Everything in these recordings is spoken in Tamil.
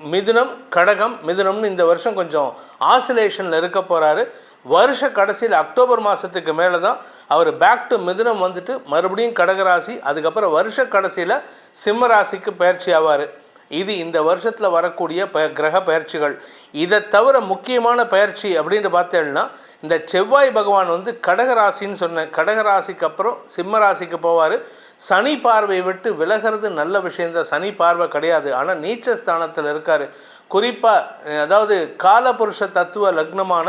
மிதுனம் கடகம் மிதுனம்னு இந்த வருஷம் கொஞ்சம் ஆசிலேஷனில் இருக்க போகிறாரு வருஷ கடைசியில் அக்டோபர் மாதத்துக்கு மேலே தான் அவர் பேக் டு மிதுனம் வந்துட்டு மறுபடியும் கடகராசி அதுக்கப்புறம் வருஷ கடைசியில் சிம்ம ராசிக்கு பயிற்சி ஆவார். இது இந்த வருஷத்தில் வரக்கூடிய ப கிரக பயிற்சிகள். இதை தவிர முக்கியமான பயிற்சி அப்படின்னு பார்த்தேன்னா இந்த செவ்வாய் பகவான் வந்து கடகராசின்னு சொன்னேன் கடகராசிக்கு அப்புறம் சிம்ம ராசிக்கு போவார். சனி பார்வை விட்டு விலகிறது நல்ல விஷயந்தான் சனி பார்வை கிடையாது. ஆனால் நீச்ச ஸ்தானத்தில் இருக்கார். குறிப்பாக அதாவது காலபுருஷ தத்துவ லக்னமான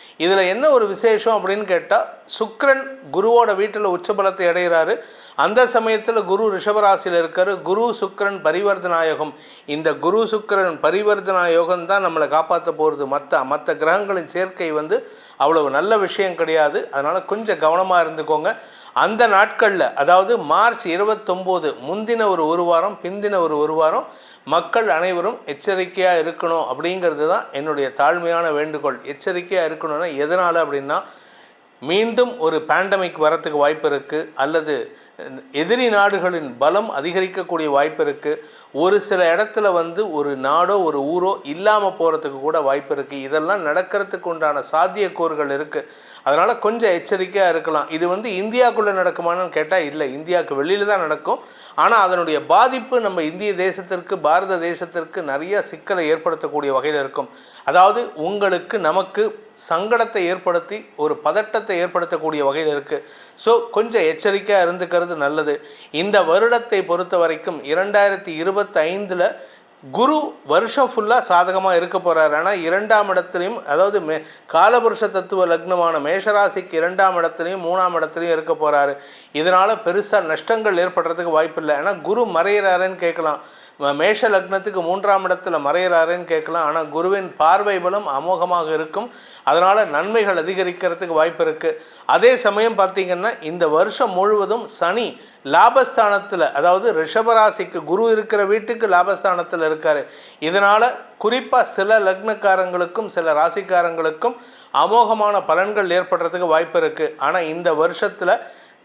இதில் என்ன ஒரு விசேஷம் அப்படின்னு கேட்டால் சுக்ரன் குருவோட வீட்டில் உச்சபலத்தை அடைகிறாரு. அந்த சமயத்தில் குரு ரிஷபராசியில் இருக்கார். குரு சுக்ரன் பரிவர்த்தனாயோகம். இந்த குரு சுக்ரன் பரிவர்த்தனாயோகம் தான் நம்மளை காப்பாற்ற போகிறது மற்ற மற்ற கிரகங்களின் சேர்க்கை வந்து அவ்வளவு நல்ல விஷயம் கிடையாது. அதனால் கொஞ்சம் கவனமாக இருந்துக்கோங்க. அந்த நாட்களில் அதாவது மார்ச் இருபத்தொம்போது முந்தின ஒரு ஒரு வாரம் பிந்தின ஒரு ஒரு வாரம் மக்கள் அனைவரும் எச்சரிக்கையாக இருக்கணும் அப்படிங்கிறது தான் என்னுடைய தாழ்மையான வேண்டுகோள். எச்சரிக்கையாக இருக்கணும்னா எதனால் அப்படின்னா மீண்டும் ஒரு பேண்டமிக் வரத்துக்கு வாய்ப்பு இருக்குது அல்லது எதிரி நாடுகளின் பலம் அதிகரிக்கக்கூடிய வாய்ப்பு இருக்குது ஒரு சில இடத்துல வந்து ஒரு நாடோ ஒரு ஊரோ இல்லாமல் போகிறதுக்கு கூட வாய்ப்பு இருக்குது இதெல்லாம் நடக்கிறதுக்கு உண்டான சாத்தியக்கூறுகள் இருக்குது அதனால் கொஞ்சம் எச்சரிக்கையாக இருக்கலாம். இது வந்து இந்தியாவுக்குள்ளே நடக்குமான்னு கேட்டால் இல்லை. இந்தியாவுக்கு வெளியில் தான் நடக்கும். ஆனால் அதனுடைய பாதிப்பு நம்ம இந்திய தேசத்திற்கு பாரத தேசத்திற்கு நிறைய சிக்கலை ஏற்படுத்தக்கூடிய வகையில் இருக்கும். அதாவது உங்களுக்கு நமக்கு சங்கடத்தை ஏற்படுத்தி ஒரு பதட்டத்தை ஏற்படுத்தக்கூடிய வகையில் இருக்குது ஸோ கொஞ்சம் எச்சரிக்கையாக இருந்துக்கிறது நல்லது. இந்த வருடத்தை பொறுத்த வரைக்கும் இரண்டாயிரத்தி இருபத்தைந்தில் குரு வருஷம் ஃபுல்லாக சாதகமாக இருக்க போகிறார் ஆனால் இரண்டாம் இடத்துலையும் அதாவது மே காலபுருஷ தத்துவ லக்னமான மேஷராசிக்கு இரண்டாம் இடத்துலையும் மூணாம் இடத்துலையும் இருக்க போகிறாரு இதனால் பெருசாக நஷ்டங்கள் ஏற்படுறதுக்கு வாய்ப்பில்லை. ஏன்னா குரு மறையிறாருன்னு கேட்கலாம். மேஷ லக்னத்துக்கு மூன்றாம் இடத்துல மறையிறாருன்னு கேட்கலாம். ஆனால் குருவின் பார்வை பலம் அமோகமாக இருக்கும். அதனால் நன்மைகள் அதிகரிக்கிறதுக்கு வாய்ப்பு இருக்குது அதே சமயம் பார்த்தீங்கன்னா இந்த வருஷம் முழுவதும் சனி லாபஸ்தானத்தில் அதாவது ரிஷபராசிக்கு குரு இருக்கிற வீட்டுக்கு லாபஸ்தானத்தில் இருக்கார். இதனால் குறிப்பாக சில லக்னக்காரங்களுக்கும் சில ராசிக்காரங்களுக்கும் அமோகமான பலன்கள் ஏற்படுறதுக்கு வாய்ப்பு இருக்குது ஆனால் இந்த வருஷத்தில்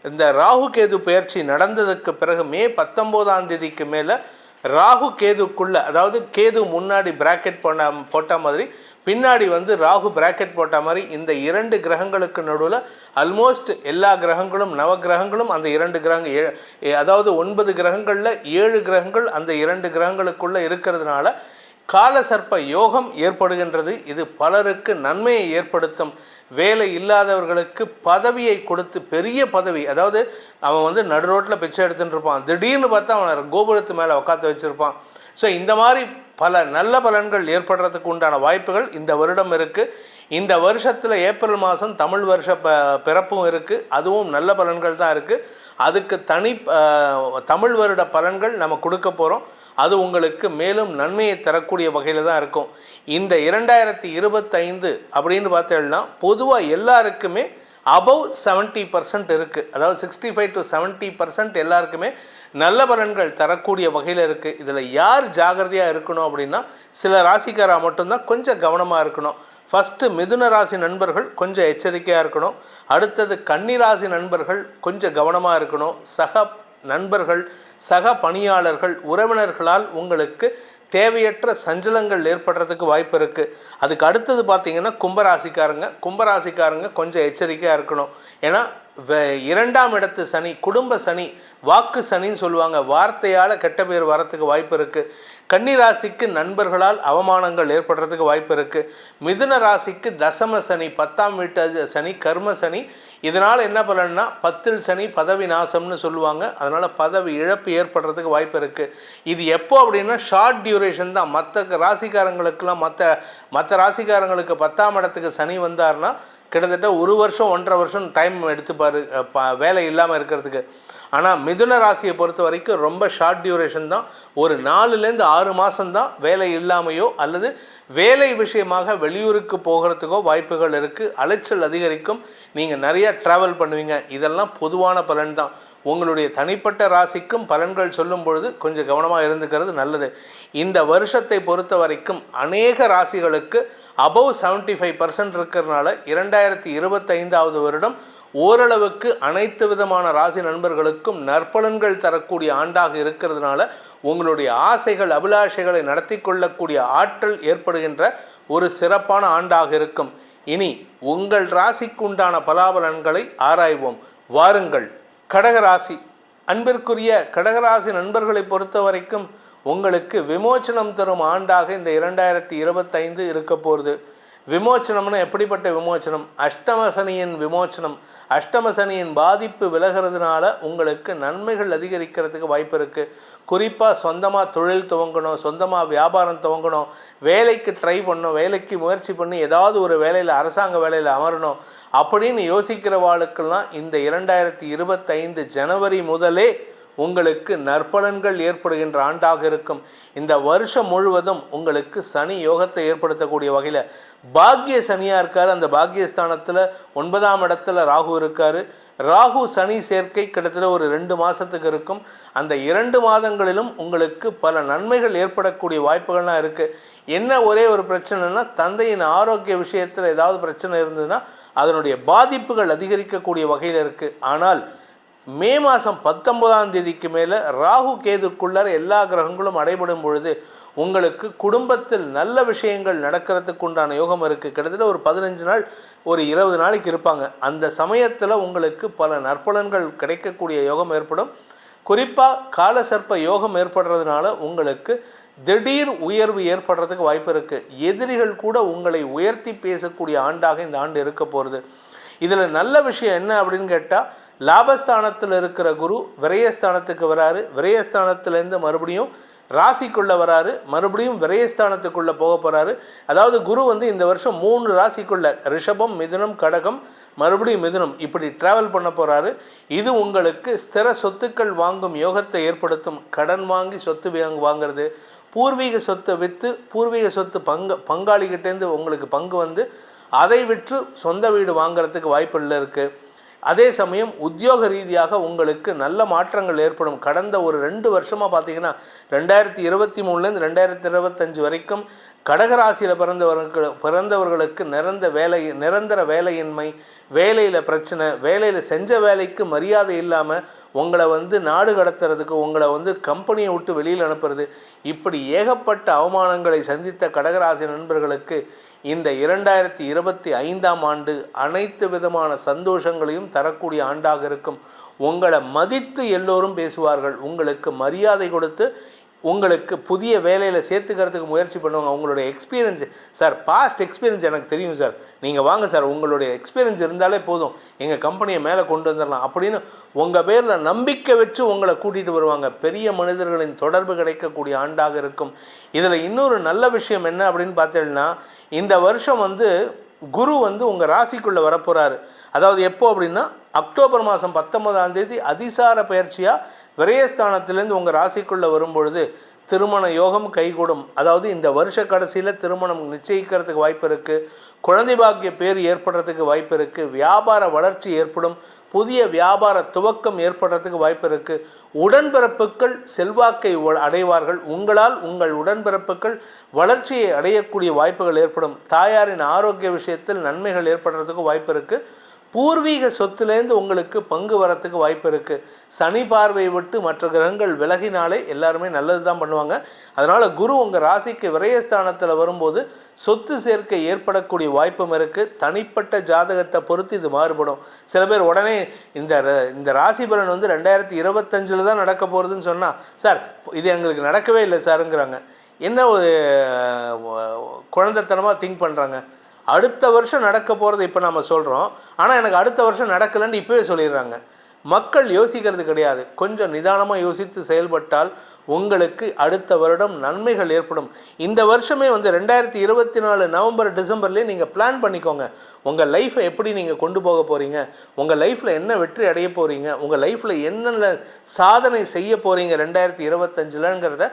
இந்த ராகு கேது பயிற்சி நடந்ததுக்கு பிறகு மே பத்தொம்போதாம் தேதிக்கு மேலே ராகு கேதுக்குள்ளே அதாவது கேது முன்னாடி பிராக்கெட் பண்ண போட்ட மாதிரி பின்னாடி வந்து ராகு பிராக்கெட் போட்ட மாதிரி இந்த இரண்டு கிரகங்களுக்கு நடுவில் ஆல்மோஸ்ட் எல்லா கிரகங்களும் நவ கிரகங்களும் அந்த இரண்டு கிரகங்கள் ஏ- அதாவது ஒன்பது கிரகங்களில் ஏழு கிரகங்கள் அந்த இரண்டு கிரகங்களுக்குள்ளே இருக்கிறதுனால காலசர்ப்ப யோகம் ஏற்படுகின்றது. இது பலருக்கு நன்மையை ஏற்படுத்தும். வேலை இல்லாதவர்களுக்கு பதவியை கொடுத்து பெரிய பதவி அதாவது அவன் வந்து நடு ரோட்டில் பிச்சை எடுத்துட்டு இருப்பான். திடீர்னு பார்த்தா அவனை கோபுரத்து மேலே உட்காந்து வச்சுருப்பான். ஸோ இந்த மாதிரி பல நல்ல பலன்கள் ஏற்படுறதுக்கு உண்டான வாய்ப்புகள் இந்த வருடம் இருக்குது இந்த வருஷத்தில் ஏப்ரல் மாதம் தமிழ் வருஷ ப பிறப்பும் இருக்குது அதுவும் நல்ல பலன்கள் தான் இருக்குது அதுக்கு தனி தமிழ் வருட பலன்கள் நம்ம கொடுக்க போகிறோம் அது உங்களுக்கு மேலும் நன்மையை தரக்கூடிய வகையில் தான் இருக்கும். இந்த இரண்டாயிரத்தி இருபத்தைந்து அப்படின்னு பார்த்தோம்னா பொதுவாக எல்லாருக்குமே அபவ் செவன்ட்டி பர்சன்ட் இருக்குது அதாவது sixty five to seventy percent எல்லாருக்குமே நல்ல பலன்கள் தரக்கூடிய வகையில் இருக்குது இதில் யார் ஜாகிரதையாக இருக்கணும் அப்படின்னா சில ராசிக்காராக மட்டும்தான் கொஞ்சம் கவனமாக இருக்கணும். ஃபஸ்ட்டு மிதுன ராசி நண்பர்கள் கொஞ்சம் எச்சரிக்கையாக இருக்கணும். அடுத்தது கன்னி ராசி நண்பர்கள் கொஞ்சம் கவனமாக இருக்கணும். சக நண்பர்கள் சக பணியாளர்கள் உறவினர்களால் உங்களுக்கு தேவையற்ற சஞ்சலங்கள் ஏற்படுறதுக்கு வாய்ப்பு இருக்குது அதுக்கு அடுத்தது பார்த்தீங்கன்னா கும்பராசிக்காரங்க. கும்பராசிக்காரங்க கொஞ்சம் எச்சரிக்கையாக இருக்கணும். ஏன்னா இரண்டாம் இடத்து சனி குடும்ப சனி வாக்கு சனின்னு சொல்லுவாங்க. வார்த்தையால் கெட்ட பேர் வரத்துக்கு வாய்ப்பு இருக்குது கன்னி ராசிக்கு நண்பர்களால் அவமானங்கள் ஏற்படுறதுக்கு வாய்ப்பு இருக்குது மிதுன ராசிக்கு தசம சனி பத்தாம் வீட்டு சனி கர்ம சனி இதனால் என்ன பலன்னா பத்தில் சனி பதவி நாசம்னு சொல்லுவாங்க. அதனால் பதவி இழப்பு ஏற்படுறதுக்கு வாய்ப்பு இருக்குது இது எப்போ அப்படின்னா ஷார்ட் டியூரேஷன் தான். மற்ற ராசிக்காரங்களுக்கெல்லாம் மற்ற மற்ற ராசிக்காரங்களுக்கு பத்தாம் இடத்துக்கு சனி வந்தார்னா கிட்டத்தட்ட ஒரு வருஷம் ஒன்றரை வருஷம் டைம் எடுத்துப்பார். வேலை இல்லாமல் இருக்கிறதுக்கு. ஆனால் மிதுன ராசியை பொறுத்த வரைக்கும் ரொம்ப ஷார்ட் டியூரேஷன் தான். ஒரு நாலுலேருந்து ஆறு மாதம்தான் வேலை இல்லாமையோ அல்லது வேலை விஷயமாக வெளியூருக்கு போகிறதுக்கோ வாய்ப்புகள் இருக்குது அலைச்சல் அதிகரிக்கும். நீங்கள் நிறைய ட்ராவல் பண்ணுவீங்க. இதெல்லாம் பொதுவான பலன் தான். உங்களுடைய தனிப்பட்ட ராசிக்கும் பலன்கள் சொல்லும் பொழுது கொஞ்சம் கவனமாக இருந்துக்கிறது நல்லது. இந்த வருஷத்தை பொறுத்த வரைக்கும் அநேக ராசிகளுக்கு அபவ் செவன்ட்டி ஃபைவ் பர்சன்ட் இருக்கிறதுனால இரண்டாயிரத்தி இருபத்தைந்தாவது வருடம் ஓரளவுக்கு அனைத்து விதமான ராசி நண்பர்களுக்கும் நற்பலன்கள் தரக்கூடிய ஆண்டாக இருக்கிறதுனால உங்களுடைய ஆசைகள் அபிலாஷைகளை நடத்தி கொள்ளக்கூடிய ஆற்றல் ஏற்படுகின்ற ஒரு சிறப்பான ஆண்டாக இருக்கும். இனி உங்கள் ராசிக்கு உண்டான பலாபலன்களை ஆராய்வோம். வாருங்கள். கடகராசி. அன்பிற்குரிய கடகராசி நண்பர்களை பொறுத்த வரைக்கும் உங்களுக்கு விமோச்சனம் தரும் ஆண்டாக இந்த இரண்டாயிரத்தி இருபத்தைந்து இருக்க போகிறது விமோச்சனம்னா எப்படிப்பட்ட விமோச்சனம்? அஷ்டம சனியின் விமோச்சனம். அஷ்டம சனியின் பாதிப்பு விலகிறதுனால உங்களுக்கு நன்மைகள் அதிகரிக்கிறதுக்கு வாய்ப்பு இருக்குது குறிப்பாக சொந்தமாக தொழில் துவங்கணும் சொந்தமாக வியாபாரம் துவங்கணும் வேலைக்கு ட்ரை பண்ணணும் வேலைக்கு முயற்சி பண்ணி ஏதாவது ஒரு வேலையில் அரசாங்க வேலையில் அமரணும் அப்படின்னு யோசிக்கிறவாளுக்கெல்லாம் இந்த இரண்டாயிரத்தி இருபத்தைந்து ஜனவரி முதலே உங்களுக்கு நற்பலன்கள் ஏற்படுகின்ற ஆண்டாக இருக்கும். இந்த வருஷம் முழுவதும் உங்களுக்கு சனி யோகத்தை ஏற்படுத்தக்கூடிய வகையில் பாக்கிய சனியாக இருக்கார். அந்த பாக்கியஸ்தானத்தில் ஒன்பதாம் இடத்துல ராகு இருக்கார். ராகு சனி சேர்க்கை கிட்டத்தட்ட ஒரு ரெண்டு மாதத்துக்கு இருக்கும். அந்த இரண்டு மாதங்களிலும் உங்களுக்கு பல நன்மைகள் ஏற்படக்கூடிய வாய்ப்புகள்லாம் இருக்குது என்ன ஒரே ஒரு பிரச்சனைனா தந்தையின் ஆரோக்கிய விஷயத்தில் ஏதாவது பிரச்சனை இருந்ததுன்னா அதனுடைய பாதிப்புகள் அதிகரிக்கக்கூடிய வகையில் இருக்குது ஆனால் மே மாதம் பத்தொன்பதாம் தேதிக்கு மேலே ராகு கேதுக்குள்ளார எல்லா கிரகங்களும் அடைபடும் பொழுது உங்களுக்கு குடும்பத்தில் நல்ல விஷயங்கள் நடக்கிறதுக்கு உண்டான யோகம் இருக்குது கிட்டத்தட்ட ஒரு பதினஞ்சு நாள் ஒரு இருபது நாளைக்கு இருப்பாங்க. அந்த சமயத்தில் உங்களுக்கு பல நற்பலன்கள் கிடைக்கக்கூடிய யோகம் ஏற்படும். குறிப்பாக காலசர்ப்ப யோகம் ஏற்படுறதுனால உங்களுக்கு திடீர் உயர்வு ஏற்படுறதுக்கு வாய்ப்பு இருக்குது எதிரிகள் கூட உங்களை உயர்த்தி பேசக்கூடிய ஆண்டாக இந்த ஆண்டு இருக்க போகிறது இதில் நல்ல விஷயம் என்ன அப்படின்னு கேட்டால் லாபஸ்தானத்தில் இருக்கிற குரு விரயஸ்தானத்துக்கு வராரு. விரயஸ்தானத்துலேருந்து மறுபடியும் ராசிக்குள்ளே வராரு. மறுபடியும் விரயஸ்தானத்துக்குள்ளே போக போகிறாரு அதாவது குரு வந்து இந்த வருஷம் மூணு ராசிக்குள்ள ரிஷபம் மிதுனம் கடகம் மறுபடியும் மிதுனம் இப்படி ட்ராவல் பண்ண போகிறாரு இது உங்களுக்கு ஸ்திர சொத்துக்கள் வாங்கும் யோகத்தை ஏற்படுத்தும். கடன் வாங்கி சொத்து வாங்குறது. பூர்வீக சொத்தை விற்று பூர்வீக சொத்து பங்கு பங்காளிகிட்டேருந்து உங்களுக்கு பங்கு வந்து அதை விற்று சொந்த வீடு வாங்குறதுக்கு வாய்ப்புகள் இருக்குது அதே சமயம் உத்தியோக ரீதியாக உங்களுக்கு நல்ல மாற்றங்கள் ஏற்படும். கடந்த ஒரு ரெண்டு வருஷமாக பார்த்தீங்கன்னா ரெண்டாயிரத்தி இருபத்தி மூணுலேருந்து ரெண்டாயிரத்தி இருபத்தஞ்சு வரைக்கும் கடகராசியில் பிறந்தவர்கள் பிறந்தவர்களுக்கு நிரந்த வேலை நிரந்தர வேலையின்மை வேலையில் பிரச்சனை வேலையில் செஞ்ச வேலைக்கு மரியாதை இல்லாமல் உங்களை வந்து நாடு கடத்துறதுக்கு உங்களை வந்து கம்பெனியை விட்டு வெளியில் அனுப்புறது இப்படி ஏகப்பட்ட அவமானங்களை சந்தித்த கடகராசி நண்பர்களுக்கு இந்த இரண்டாயிரத்தி இருபத்தி ஐந்தாம் ஆண்டு அனைத்து விதமான சந்தோஷங்களையும் தரக்கூடிய ஆண்டாக இருக்கும். உங்களை மதித்து எல்லோரும் பேசுவார்கள். உங்களுக்கு மரியாதை கொடுத்து உங்களுக்கு புதிய வேலையில் சேர்த்துக்கிறதுக்கு முயற்சி பண்ணுவாங்க. உங்களுடைய எக்ஸ்பீரியன்ஸ் சார் பாஸ்ட் எக்ஸ்பீரியன்ஸ் எனக்கு தெரியும் சார் நீங்கள் வாங்க சார் உங்களுடைய எக்ஸ்பீரியன்ஸ் இருந்தாலே போதும். எங்கள் கம்பெனியை மேலே கொண்டு வந்துடலாம் அப்படின்னு உங்கள் பேரில் நம்பிக்கை வச்சு உங்களை கூட்டிகிட்டு வருவாங்க. பெரிய மனிதர்களின் தொடர்பு கிடைக்கக்கூடிய ஆண்டாக இருக்கும். இதில் இன்னொரு நல்ல விஷயம் என்ன அப்படின்னு பார்த்தீங்கன்னா இந்த வருஷம் வந்து குரு வந்து உங்கள் ராசிக்குள்ளே வரப்போகிறாரு அதாவது எப்போ அப்படின்னா அக்டோபர் மாதம் பத்தொன்பதாம் தேதி அதிசார பயிற்சியாக விரயஸ்தானத்திலேருந்து உங்கள் ராசிக்குள்ளே வரும்பொழுது திருமண யோகம் கைகூடும். அதாவது இந்த வருஷ கடைசியில் திருமணம் நிச்சயிக்கிறதுக்கு வாய்ப்பு இருக்குது குழந்தை பாக்கிய பேர் ஏற்படுறதுக்கு வாய்ப்பு இருக்குது வியாபார வளர்ச்சி ஏற்படும். புதிய வியாபார துவக்கம் ஏற்படுறதுக்கு வாய்ப்பு இருக்குது உடன்பிறப்புகள் செல்வாக்கை அடைவார்கள். உங்களால் உங்கள் உடன்பிறப்புகள் வளர்ச்சியை அடையக்கூடிய வாய்ப்புகள் ஏற்படும். தாயாரின் ஆரோக்கிய விஷயத்தில் நன்மைகள் ஏற்படுறதுக்கு வாய்ப்பு இருக்குது பூர்வீக சொத்துலேருந்து உங்களுக்கு பங்கு வரத்துக்கு வாய்ப்பு இருக்குது சனி பார்வையை விட்டு மற்ற கிரகங்கள் விலகினாலே எல்லாருமே நல்லது தான் பண்ணுவாங்க. அதனால் குரு உங்கள் ராசிக்கு விரயஸ்தானத்தில் வரும்போது சொத்து சேர்க்கை ஏற்படக்கூடிய வாய்ப்பும் இருக்குது தனிப்பட்ட ஜாதகத்தை பொறுத்து இது மாறுபடும். சில பேர் உடனே இந்த ர- இந்த ராசி பலன் வந்து ரெண்டாயிரத்தி இருபத்தஞ்சில் தான் நடக்க போகிறதுன்னு சொன்னால் சார் இது எங்களுக்கு நடக்கவே இல்லை சாருங்கிறாங்க. என்ன ஒரு குழந்தைத்தனமாக திங்க் பண்ணுறாங்க அடுத்த வருஷம் நடக்க போகிறது இப்போ நம்ம சொல்கிறோம் ஆனால் எனக்கு அடுத்த வருஷம் நடக்கலைன்னு இப்போவே சொல்லிடுறாங்க. மக்கள் யோசிக்கிறது கிடையாது. கொஞ்சம் நிதானமாக யோசித்து செயல்பட்டால் உங்களுக்கு அடுத்த வருடம் நன்மைகள் ஏற்படும். இந்த வருஷமே வந்து ரெண்டாயிரத்தி இருபத்தி நாலு நவம்பர் டிசம்பர்லேயே நீங்கள் பிளான் பண்ணிக்கோங்க. உங்கள் லைஃப்பை எப்படி நீங்கள் கொண்டு போக போகிறீங்க உங்கள் லைஃப்பில் என்ன வெற்றி அடைய போகிறீங்க உங்கள் லைஃப்பில் என்னென்ன சாதனை செய்ய போகிறீங்க ரெண்டாயிரத்தி இருபத்தஞ்சிலங்கிறத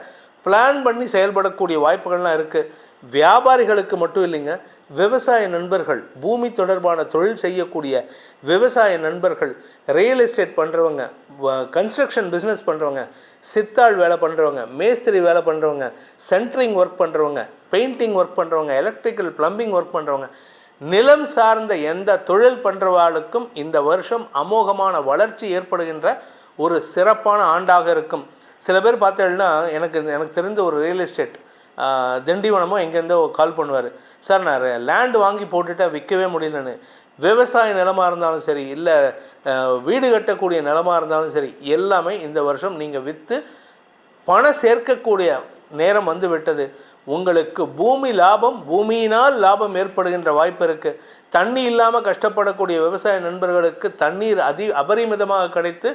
பிளான் பண்ணி செயல்படக்கூடிய வாய்ப்புகள்லாம் இருக்குது வியாபாரிகளுக்கு மட்டும் இல்லைங்க. விவசாய நண்பர்கள் பூமி தொடர்பான தொழில் செய்யக்கூடிய விவசாய நண்பர்கள் ரியல் எஸ்டேட் பண்ணுறவங்க கன்ஸ்ட்ரக்ஷன் பிஸ்னஸ் பண்ணுறவங்க சித்தாள் வேலை பண்ணுறவங்க மேஸ்திரி வேலை பண்ணுறவங்க சென்ட்ரிங் ஒர்க் பண்ணுறவங்க பெயிண்டிங் ஒர்க் பண்ணுறவங்க எலக்ட்ரிக்கல் ப்ளம்பிங் ஒர்க் பண்ணுறவங்க நிலம் சார்ந்த எந்த தொழில் பண்ணுறவாளுக்கும் இந்த வருஷம் அமோகமான வளர்ச்சி ஏற்படுகின்ற ஒரு சிறப்பான ஆண்டாக இருக்கும். சில பேர் பார்த்தேன்னா எனக்கு எனக்கு தெரிந்த ஒரு ரியல் எஸ்டேட் திண்டிவனமோ எங்கேருந்தோ கால் பண்ணுவார். சார் நான் லேண்டு வாங்கி போட்டுட்டேன் விற்கவே முடியலன்னு. விவசாய நிலமாக இருந்தாலும் சரி இல்லை வீடு கட்டக்கூடிய நிலமாக இருந்தாலும் சரி எல்லாமே இந்த வருஷம் நீங்கள் விற்று பணம் சேர்க்கக்கூடிய நேரம் வந்து விட்டது. உங்களுக்கு பூமி லாபம் பூமியினால் லாபம் ஏற்படுகின்ற வாய்ப்பு இருக்குது தண்ணி இல்லாமல் கஷ்டப்படக்கூடிய விவசாய நண்பர்களுக்கு தண்ணீர் அதி அபரிமிதமாக கிடைத்து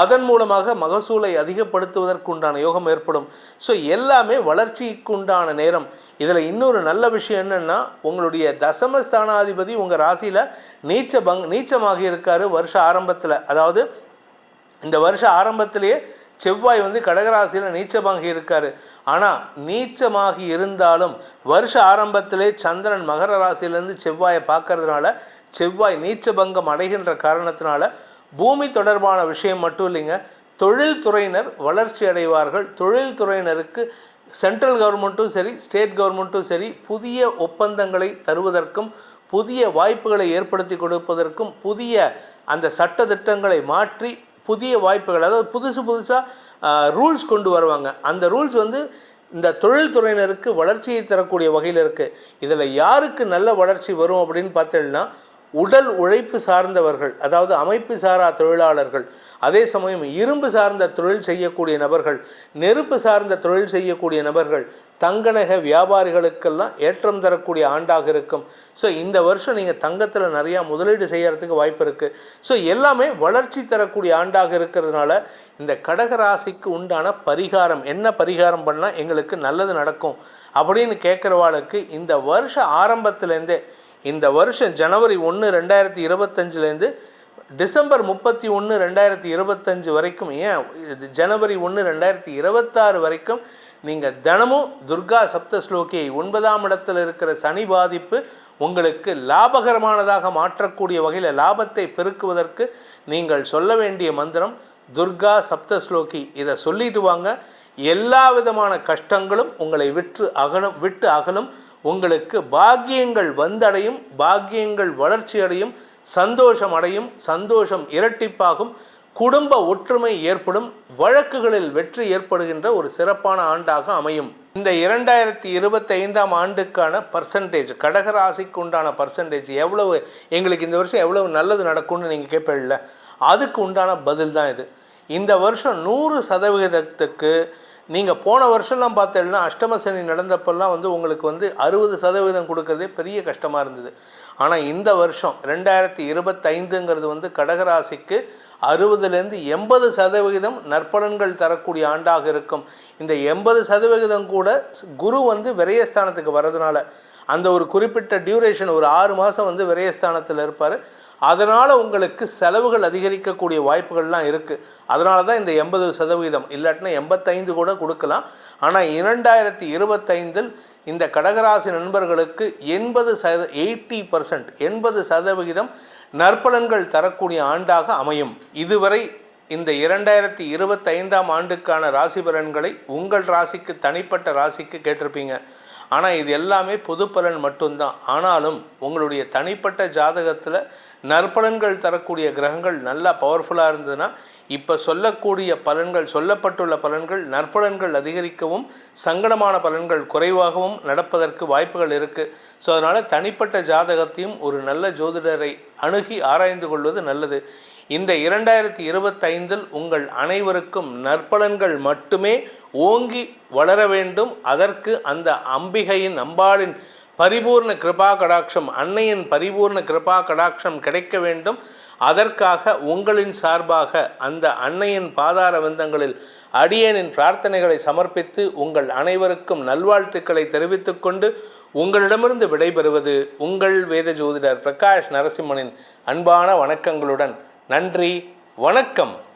அதன் மூலமாக மகசூலை அதிகப்படுத்துவதற்குண்டான யோகம் ஏற்படும். ஸோ எல்லாமே வளர்ச்சிக்கு உண்டான நேரம். இதில் இன்னொரு நல்ல விஷயம் என்னென்னா உங்களுடைய தசமஸ்தானாதிபதி உங்கள் ராசியில் நீச்ச பங் நீச்சமாகி இருக்கார் வருஷ ஆரம்பத்தில். அதாவது இந்த வருஷ ஆரம்பத்திலேயே செவ்வாய் வந்து கடகராசியில் நீச்சமாகி இருக்காரு. ஆனால் நீச்சமாகி இருந்தாலும் வருஷ ஆரம்பத்திலே சந்திரன் மகர ராசியிலேருந்து செவ்வாயை பார்க்கறதுனால செவ்வாய் நீச்சபங்கம் அடைகின்ற காரணத்தினால பூமி தொடர்பான விஷயம் மட்டும் இல்லைங்க. தொழில்துறையினர் வளர்ச்சி அடைவார்கள். தொழில்துறையினருக்கு சென்ட்ரல் கவர்மெண்ட்டும் சரி ஸ்டேட் கவர்மெண்ட்டும் சரி புதிய ஒப்பந்தங்களை தருவதற்கும் புதிய வாய்ப்புகளை ஏற்படுத்தி கொடுப்பதற்கும் புதிய அந்த சட்ட திட்டங்களை மாற்றி புதிய வாய்ப்புகள் அதாவது புதுசு புதுசாக ரூல்ஸ் கொண்டு வருவாங்க. அந்த ரூல்ஸ் வந்து இந்த தொழில்துறையினருக்கு வளர்ச்சியை தரக்கூடிய வகையில் இருக்குது இதில் யாருக்கு நல்ல வளர்ச்சி வரும் அப்படின்னு பார்த்தீங்கன்னா உடல் உழைப்பு சார்ந்தவர்கள் அதாவது அமைப்பு சாரா தொழிலாளர்கள் அதே சமயம் இரும்பு சார்ந்த தொழில் செய்யக்கூடிய நபர்கள் நெருப்பு சார்ந்த தொழில் செய்யக்கூடிய நபர்கள் தங்கநக வியாபாரிகளுக்கெல்லாம் ஏற்றம் தரக்கூடிய ஆண்டாக இருக்கும். ஸோ இந்த வருஷம் நீங்கள் தங்கத்தில் நிறையா முதலீடு செய்யறதுக்கு வாய்ப்பு இருக்குது ஸோ எல்லாமே வளர்ச்சி தரக்கூடிய ஆண்டாக இருக்கிறதுனால இந்த கடகராசிக்கு உண்டான பரிகாரம் என்ன பரிகாரம் பண்ணால் எங்களுக்கு நல்லது நடக்கும் அப்படின்னு கேட்குறவாளுக்கு இந்த வருஷ ஆரம்பத்துலேருந்தே இந்த வருஷம் ஜனவரி ஒன்று ரெண்டாயிரத்தி இருபத்தஞ்சிலேருந்து டிசம்பர் முப்பத்தி ஒன்று ரெண்டாயிரத்தி இருபத்தஞ்சு வரைக்கும் ஏன் இது ஜனவரி ஒன்று ரெண்டாயிரத்தி இருபத்தாறு வரைக்கும் நீங்கள் தினமும் துர்கா சப்த ஸ்லோகியை ஒன்பதாம் இடத்தில் இருக்கிற சனி பாதிப்பு உங்களுக்கு லாபகரமானதாக மாற்றக்கூடிய வகையில் லாபத்தை பெருக்குவதற்கு நீங்கள் சொல்ல வேண்டிய மந்திரம் துர்கா சப்த ஸ்லோகி. இதை சொல்லிட்டு வாங்க. எல்லா விதமான கஷ்டங்களும் உங்களை விற்று அகலும் விட்டு அகலும். உங்களுக்கு பாக்கியங்கள் வந்தடையும் பாக்கியங்கள் வளர்ச்சி அடையும் சந்தோஷம் அடையும் சந்தோஷம் இரட்டிப்பாகும் குடும்ப ஒற்றுமை ஏற்படும் வழக்குகளில் வெற்றி ஏற்படுகின்ற ஒரு சிறப்பான ஆண்டாக அமையும். இந்த இரண்டாயிரத்தி இருபத்தி ஐந்தாம் ஆண்டுக்கான பர்சன்டேஜ் கடகராசிக்கு உண்டான பர்சன்டேஜ் எவ்வளவு எங்களுக்கு இந்த வருஷம் எவ்வளவு நல்லது நடக்கும்னு நீங்கள் கேட்பீங்கள அதுக்கு உண்டான பதில் தான் இது. இந்த வருஷம் நூறு சதவிகிதத்துக்கு நீங்கள் போன வருஷம்லாம் பார்த்தீங்கன்னா அஷ்டம சனி நடந்தப்பெல்லாம் வந்து உங்களுக்கு வந்து அறுபது சதவீதம் கொடுக்கறதே பெரிய கஷ்டமாக இருந்தது. ஆனால் இந்த வருஷம் ரெண்டாயிரத்தி இருபத்தைந்துங்கிறது வந்து கடகராசிக்கு அறுபதுலேருந்து எண்பது சதவிகிதம் நற்பலன்கள் தரக்கூடிய ஆண்டாக இருக்கும். இந்த எண்பது சதவிகிதம் கூட குரு வந்து விரயஸ்தானத்துக்கு வர்றதுனால அந்த ஒரு குறிப்பிட்ட டியூரேஷன் ஒரு ஆறு மாதம் வந்து விரயஸ்தானத்தில் இருப்பார். அதனால் உங்களுக்கு செலவுகள் அதிகரிக்கக்கூடிய வாய்ப்புகள்லாம் இருக்குது அதனால தான் இந்த எண்பது சதவீதம். இல்லாட்டினா எண்பத்தைந்து கூட கொடுக்கலாம். ஆனால் இரண்டாயிரத்தி இருபத்தைந்தில் இந்த கடகராசி நண்பர்களுக்கு எண்பது சத எயிட்டி பர்சன்ட் எண்பது சதவிகிதம் நற்பலன்கள் தரக்கூடிய ஆண்டாக அமையும். இதுவரை இந்த இரண்டாயிரத்தி இருபத்தைந்தாம் ஆண்டுக்கான ராசி பலன்களை உங்கள் ராசிக்கு தனிப்பட்ட ராசிக்கு கேட்டிருப்பீங்க. ஆனால் இது எல்லாமே பொது பலன் மட்டும்தான். ஆனாலும் உங்களுடைய தனிப்பட்ட ஜாதகத்தில் நற்பலன்கள் தரக்கூடிய கிரகங்கள் நல்லா பவர்ஃபுல்லாக இருந்ததுன்னா இப்போ சொல்லக்கூடிய பலன்கள் சொல்லப்பட்டுள்ள பலன்கள் நற்பலன்கள் அதிகரிக்கவும் சங்கடமான பலன்கள் குறைவாகவும் நடப்பதற்கு வாய்ப்புகள் இருக்குது ஸோ அதனால் தனிப்பட்ட ஜாதகத்தையும் ஒரு நல்ல ஜோதிடரை அணுகி ஆராய்ந்து கொள்வது நல்லது. இந்த இரண்டாயிரத்தி இருபத்தைந்தில் உங்கள் அனைவருக்கும் நற்பலன்கள் மட்டுமே ஓங்கி வளர வேண்டும். அதற்கு அந்த அம்பிகையின் அம்பாளின் பரிபூர்ண கிருபா கடாட்சம் அன்னையின் பரிபூர்ண கிருபா கடாட்சம் கிடைக்க வேண்டும். அதற்காக உங்களின் சார்பாக அந்த அன்னையின் பாதார வந்தங்களில் அடியேனின் பிரார்த்தனைகளை சமர்ப்பித்து உங்கள் அனைவருக்கும் நல்வாழ்த்துக்களை தெரிவித்துக்கொண்டு உங்களிடமிருந்து விடைபெறுவது உங்கள் வேத ஜோதிடர் பிரகாஷ் நரசிம்மனின் அன்பான வணக்கங்களுடன் நன்றி வணக்கம்.